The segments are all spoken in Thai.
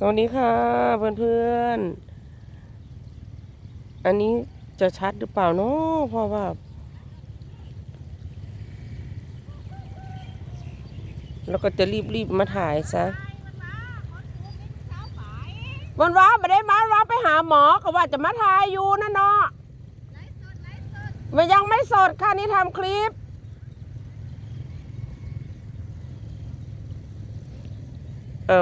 สวัสดีค่ะเพื่อนๆอันนี้จะชัดหรือเปล่าเนาะเพราะว่า แล้วก็จะรีบๆมาถ่ายซะวันว่าไม่ได้มาว่าไปหาหมอก็ว่าจะมาถ่ายอยู่นะเนาะมันยังไม่สดค่ะนี่ทำคลิปเอ้า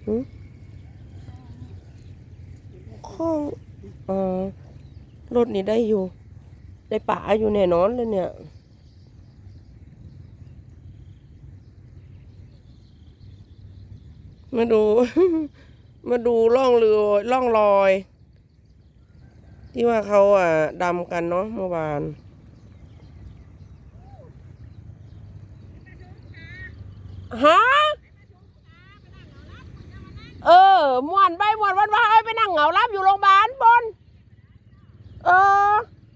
หืม ข้องอ่อรถนี่ได้อยู่ ได้ป่าอยู่แน่นอนเลยเนี่ยมาดู มาดูร่องเรือร่องรอย ที่ว่าเขาอะดำกันเนาะเมื่อวานฮะ เออมวนไปมวนวันว่าเอ้ยไปนั่งเหงารับอยู่โรงพยาบาลบนเออ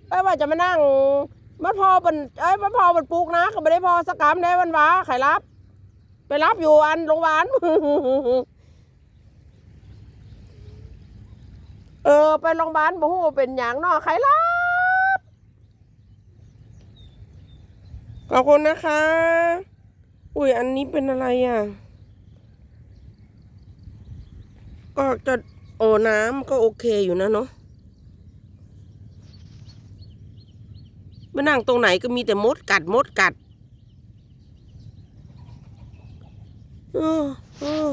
ไปว่าจะมานั่งมันพอเป็นเอ้ยมันพอเป็นปลูกนะก็ไม่ได้พอสกรรมได้วันว่าใครรับ ไปรับอยู่อันโรงพยาบาลเออ ไปโรงพยาบาลบ่ฮู้เป็นหยังนาะใครรับขอบคุณนะคะ อุ้ยอันนี้เป็นอะไรอะ ก็จะโอน้ำก็โอเคอยู่นะเนาะมานั่งตรงไหนก็มีแต่มดกัดมดกัดเออเออ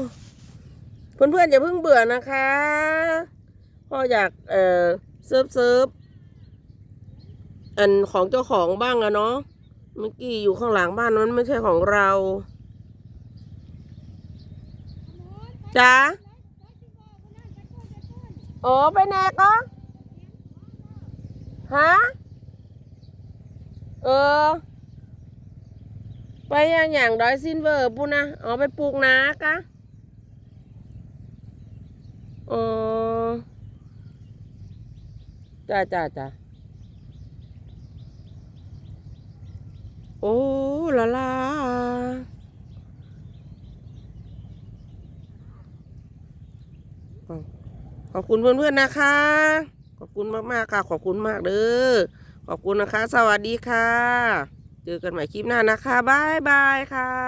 เพื่อนๆอย่าเพิ่งเบื่อนะคะพ่ออยากเออเซิร์ฟเซิร์ฟอันของเจ้าของบ้างอะเนาะเมื่อกี้อยู่ข้างหลังบ้านมันไม่ใช่ของเราจ้า โอ้ไปแนกก็ฮะเออ ไปอย่างอย่างดอยซินเวอร์ปูนะเอไปปลูกนากะอ๋อจ้าจ้าจ้าโอ้ละลาอ้าว ขอบคุณเพื่อนๆนะคะ ขอบคุณมากๆค่ะ ขอบคุณมากเด้อ ขอบคุณนะคะ สวัสดีค่ะ เจอกันใหม่คลิปหน้านะคะบายบายค่ะ